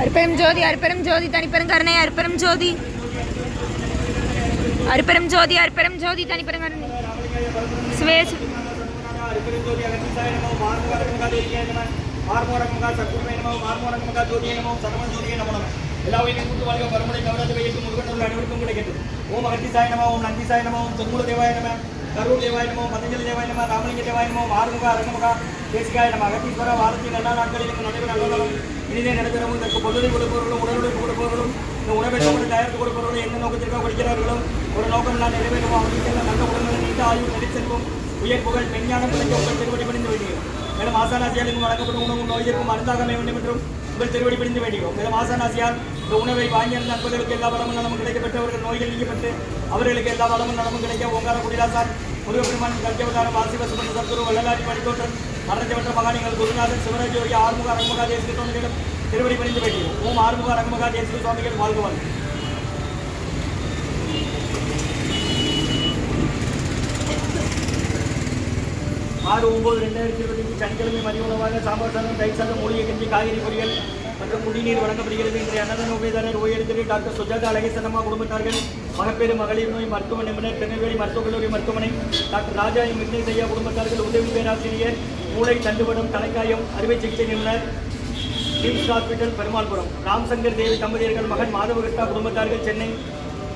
அருப்பெரும் ஜோதி அருப்பெரும் ஜோதி தனிப்பெரும் கருணை அருப்பெரும் ஜோதி. அருப்பெரும் ஜோதி அருப்பெரும் ஜோதி தனிப்பெரும் கருணை. சுவேஷ் எல்லா உயிரின் கூட்டு வாழ்க வறுமுறை கவராது வையத்து முருகன் அனைவருக்கும் கிடைக்கட்டும் ஓம் அகத்தீசாய நமோ ஓம் நந்திசாய நமோ ஓம் தொங்குல தேவாய நம கரூர் தேவாய நமோ பதஞ்சலி தேவாய நம ராமலிங்க தேவாய நமோ அரங்கமுகா தேசிகாய நம்ம அகத்தீஸ்வர வாரத்தின் எல்லா நாட்களிலும் நடைபெற நல்லவர்களும் இனிதே நடைபெறவும் இதற்கு பொருளை கொடுப்பவர்களும் உடலுடன் கொடுப்பவர்களும் இந்த உணவை சோறு தயாரித்து கொடுப்பவர்களும் எந்த நோக்கத்திற்காக கொடுக்கிறார்களும் ஒரு நோக்கம் நான் நிறைவேறுவோம் அவர்களுக்கு எல்லாம் நல்ல உடல்நல நீண்ட ஆய்வு நடிச்செல்வம் உயர் புகழ் மெஞ்ஞானம் கிடைக்க உங்கள் திருவடி பணிந்து வேண்டியோம் மேலும் ஆசானாசியால் வழங்கப்படும் உணவு நோய்க்கும் மருந்தாக வேண்டும் என்றும் உங்கள் திருவடி பிடிந்து வேண்டியோம் மேலும் ஆசானாசியால் இந்த உணவை வாங்கியிருந்த நண்பர்களுக்கு எல்லா வளமும் நலமும் கிடைக்கப்பட்டவர்கள் நோய்கள் நீக்கப்பட்டு அவர்களுக்கு எல்லா வளமும் நலமும் கிடைக்க ஓங்கார குடிலாசார் முருகப்பெருமான் கல்கவதாரம் வாசி வசுபன் சத்குரு வள்ளலாரி மணித்தோற்றன் மரணஞ்சவற்ற மகானிகள் குருநாதன் சிவராஜ் யோகி ஆறுமுக அரங்கமகா தேசிக சுவாமிகளிடம் திருவடி பணிந்து வேண்டியும் ஓம் ஆறுமுக அரங்கமகா தேசிக சுவாமிகள் வாழ்க வாழ்க. ஆறு ஒன்பது ரெண்டாயிரத்தி இருபத்தஞ்சு சனிக்கிழமை மதிய உணவாக சாம்பார் சாதம் தயிர் சாதம் மூலிகை கஞ்சி காய்கறி பொரியல் மற்றும் குடிநீர் வழங்கப்படுகிறது. இன்றைய அன்னதான உபயதாரர் உயர்திரு டாக்டர் சுஜாதா அழகேசனம்மா குடும்பத்தார்கள் மகப்பேறு மகளிர் நோய் மருத்துவ நிபுணர் திருநெல்வேலி மருத்துவக் கல்லூரி மருத்துவமனை டாக்டர் ராஜா எம் விக்னேசையா குடும்பத்தார்கள் உதவி பேராசிரியர் மூளை தண்டுவடம் தலைக்காயம் அறுவை சிகிச்சை நிபுணர் கிம்ஸ் ஹாஸ்பிட்டல் பெருமாள்புரம். ராம்சங்கர் தேவி தம்பதியர்கள் மகன் மாதவகிருஷ்ணா குடும்பத்தார்கள் சென்னை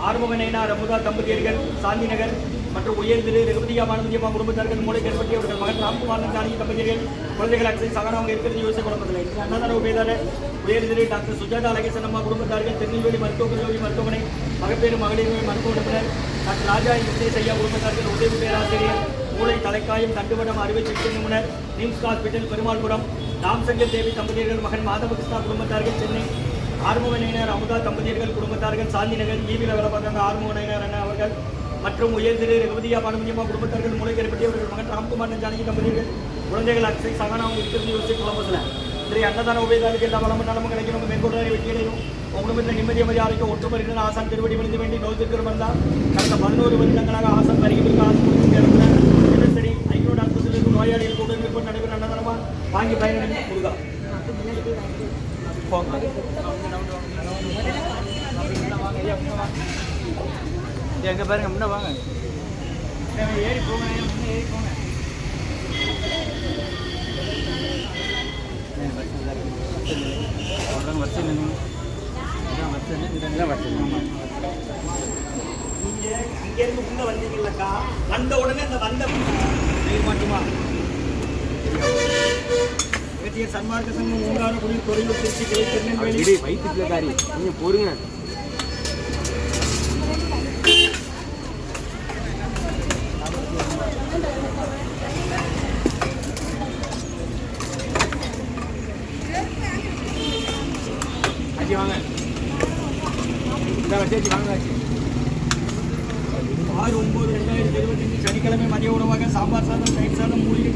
ஆறுமுக நயனா ரமுதா தம்பதியர்கள் சாந்தி நகர் மற்றும் உயர் ரகுபதியா மாணவியம்மா குடும்பத்தார்கள் மூளை கற்பட்டி அவர்கள் மகன் ராம்குமார் ஜானகி தம்பதியர்கள் குழந்தைகள் அக்சை சகனவங்க இருக்கிறது யோசிக்க குடும்பத்தில் அன்னதான உபயதாரர் உயர் டாக்டர் சுஜாதா அழகேசனம்மா குடும்பத்தார்கள் திருநெல்வேலி மருத்துவக் கல்லூரி மருத்துவமனை மகப்பேறு மகளிர் மருத்துவ உறுப்பினர் டாக்டர் ராஜா விஜய் குடும்பத்தார்கள் உதவி பேராசிரியர் மூளை தலைக்காயம் தண்டுவடம் அறுவை சிகிச்சை நிபுணர் நிம்ஸ் ஹாஸ்பிட்டல் பெருமாள்புரம். ராம்சங்கர் தேவி தம்பதியர்கள் மகன் மாதவகிருஷ்ணா குடும்பத்தார்கள் சென்னை. ஆறுமுகனையினர் அமுதா தம்பதியர்கள் குடும்பத்தார்கள் சாந்தி நகர் டிவியில் வேலை பார்த்தாங்க ஆறுமுகனையினர் அண்ணா அவர்கள். மற்றும் உயர் திரு ரகுபதியா பானுமதியம்மா குடும்பத்தார்கள் மூளைக்கரைப்பட்டி அவர்கள் மகன் ராம்குமார் ஜானகி தம்பதியர்கள். குழந்தைகள் அக்ஷய் சகானா அவங்க இருக்கிறது யோசிச்சு குழம்புல இன்றைய அன்னதான உபயதாருக்கு எல்லா வளமும் நலமும் கிடைக்கணும் மேற்கொள்ளாரி வெற்றியடையும். உங்களும் குடும்பத்தில் நிம்மதி அமைதி ஆரோக்கியம் ஒற்றுமை ஆசான் திருவடி விழுந்து வேண்டி நோய் திருக்கிறவன் தான் கடந்த பதினோரு வருடங்களாக ஆசான் வருகிறதுக்கு ஆசை நோயாளிகள் கூட மேற்கொண்டு நடைபெற அன்னதானமா வாங்கி பயனடைந்து போங்க. எங்க பாருங்க முன்ன வாங்க. ஏறி போங்க முன்ன ஏறி போங்க வருஷம் வருஷம் வருஷம் நீங்க அங்கிருந்து உள்ள வந்தீங்கல்லக்கா வந்த உடனே அந்த வந்த செய்ய மாட்டுமா இவற்றிய சன்மார்க்க சங்கம் ஊங்கார குடி தொழில் திருச்சி கிளை திருநெல்வேலி இடி வயிற்றுல காரி நீங்க பொறுங்க ஆறு ஒன்பது ரெண்டாயிரத்தி இருபத்தஞ்சு சனிக்கிழமை மதிய உணவாக சாம்பார் சாதம் தயிர் சாதம் மூலிகை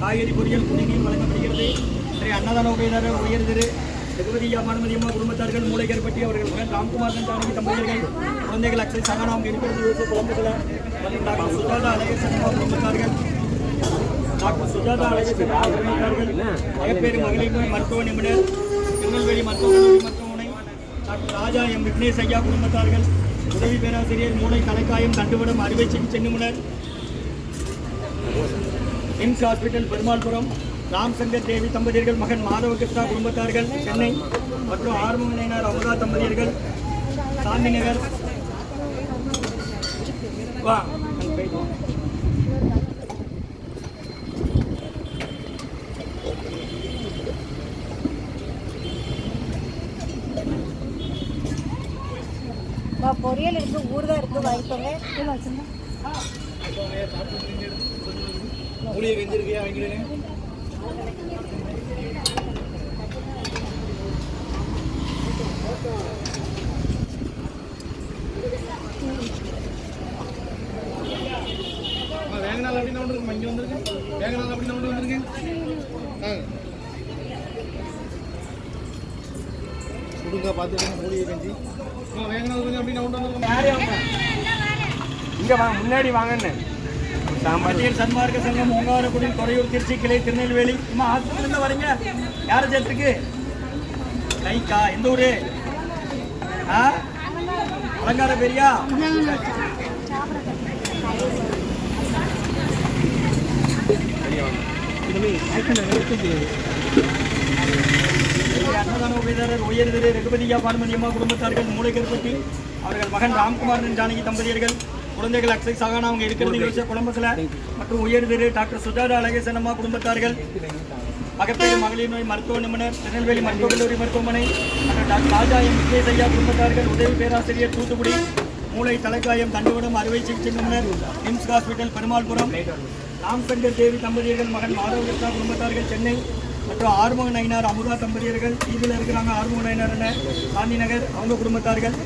காய்கறி பொரியல் குடிநீர் வழங்கப்படுகிறது. இன்றைய அன்னதான உபயதார உயர் திரு ரகுபதி அம்மானுமதியம்மா குடும்பத்தார்கள் மூளைகர்பட்டி அவர்கள் மகன் ராம்குமார் ஜானகி தம்பதியர்கள் குழந்தைகள் அக்ஷய் அவங்க இருக்கிறது யோசிச்சு குழந்தைகளை டாக்டர் சுஜாதா அழகேசன் அம்மா குடும்பத்தார்கள். டாக்டர் சுஜாதா அலைய அம்மா குடும்பத்தார்கள். மகப்பேறு மகளிர் நோய் மருத்துவ நிபுணர் திருநெல்வேலி மருத்துவ மருத்துவமனை. டாக்டர் ராஜா எம். விக்னேஷ் ஐயா குடும்பத்தார்கள். உதவி பேராசிரியர் மூளை தலைக்காயம் தண்டுவடம் அறுவை சிகிச்சை நிபுணர். எம்ஸ் ஹாஸ்பிட்டல் பெருமாள்புரம் ராம்சங்கர் தேவி தம்பதியர்கள் மகன் மாதவ கிருஷ்ணா குடும்பத்தார்கள் சென்னை மற்றும் ஆறுமுகனையினர் அமுதா தம்பதியர்கள் சாந்தி நகர். வா. பொரியல் இருக்கு ஊறுகாய் இருக்கு வாங்கிக்கோங்க மூலிகை கஞ்சிருக்கியா வாங்கிடுங்க வேங்கநாள் அப்படின்னு ஒன்று இருக்கு இங்கே வந்துருக்கேன் வேங்கநாள் அப்படின்னு ஒன்று வந்துருங்க. ஆ. கொடுங்க பார்த்துருங்க மூலிகை கஞ்சி வேங்கநாள் கொஞ்சம் அப்படி நான் வந்துருங்க. யாரே அவங்க இங்கே வாங்க முன்னாடி வாங்கன்னு சாம்பார் சன்மார்க்க சங்கம் ஓங்காரக்குடி துறையூர் திருச்சி கிளை திருநெல்வேலி. இம்மா ஆஸ்பத்திரில வரீங்க. யார் சேர்த்துக்கு கைக்கா எந்த ஊரு? ஆ? அலங்கார பெரியா? அன்னதான உபயதாரர் உயர் ரகுபதியா பானுமதியம்மா குடும்பத்தார்கள் மூளைக்கருப்பட்டி அவர்கள் மகன் ராம்குமார் ஜானகி தம்பதியர்கள் குழந்தைகள் அக்ஷய் சகானா அவங்க இருக்கிறது யோசிச்ச குடும்பத்தில் மற்றும் உயர் திரு டாக்டர் சுஜாதா அழகேசன் அம்மா குடும்பத்தார்கள். மகப்பேறு மகளிர் நோய் மருத்துவ நிபுணர் திருநெல்வேலி மருத்துவக் கல்லூரி மருத்துவமனை மற்றும் டாக்டர் ராஜா எம். ஐயா குடும்பத்தார்கள் உதவி பேராசிரியர் தூத்துக்குடி மூளை தலைக்காயம் தண்டுவடம் அறுவை சிகிச்சை நிபுணர் நிம்ஸ் ஹாஸ்பிட்டல் பெருமாள்புரம் ராம்சங்கர் தேவி தம்பதியர்கள் மகன் மாதவ கிருஷ்ணா குடும்பத்தார்கள் சென்னை மற்றும் ஆறுமுக நயினார் அமுதா தம்பதியர்கள் இதில் இருக்கிறாங்க ஆறுமுக நயினார் என்ன? காந்தி நகர் அவங்க குடும்பத்தார்கள்.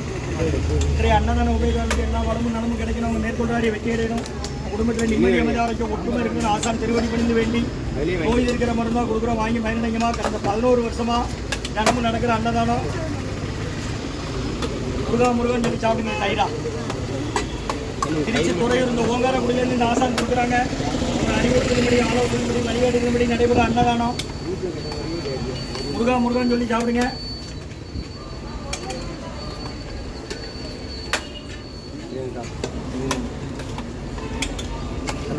இன்றைய அன்னதான உபயோகாரர்களுக்கு எல்லா வளமும் நலமும் கிடைக்கணும். அவங்க மேற்கொண்டாடி வெற்றியடையணும் குடும்பத்தில் நிம்மதி அமைதி ஆரோக்கியம் ஒற்றுமை இருக்கிற ஆசான் திருவடி பணிந்து வேண்டி கோயில் இருக்கிற மருந்தாக கொடுக்குறோம். வாங்கி பயனடைங்கம்மா கடந்த பதினோரு வருஷமா தினமும் நடக்கிற அன்னதானம். முருகா முருகன் சொல்லி சாப்பிடுங்க தைரா திருச்சி துறையூர் இந்த ஓங்காரக்குடியிலேருந்து இந்த ஆசான் கொடுக்குறாங்க. அறிவுறுத்தலின்படி ஆலோசனைப்படி வழிகாட்டுதல்படி நடைபெறும் அன்னதானம். முருகா முருகான்னு சொல்லி சாப்பிடுங்க.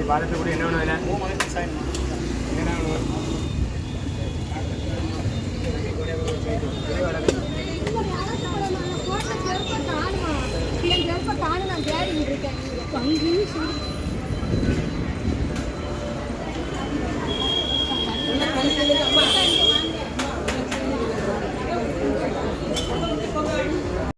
பாலத்தை கூட என்ன வேணும் ஓம் அனைத்து சாயம் இருக்கேன்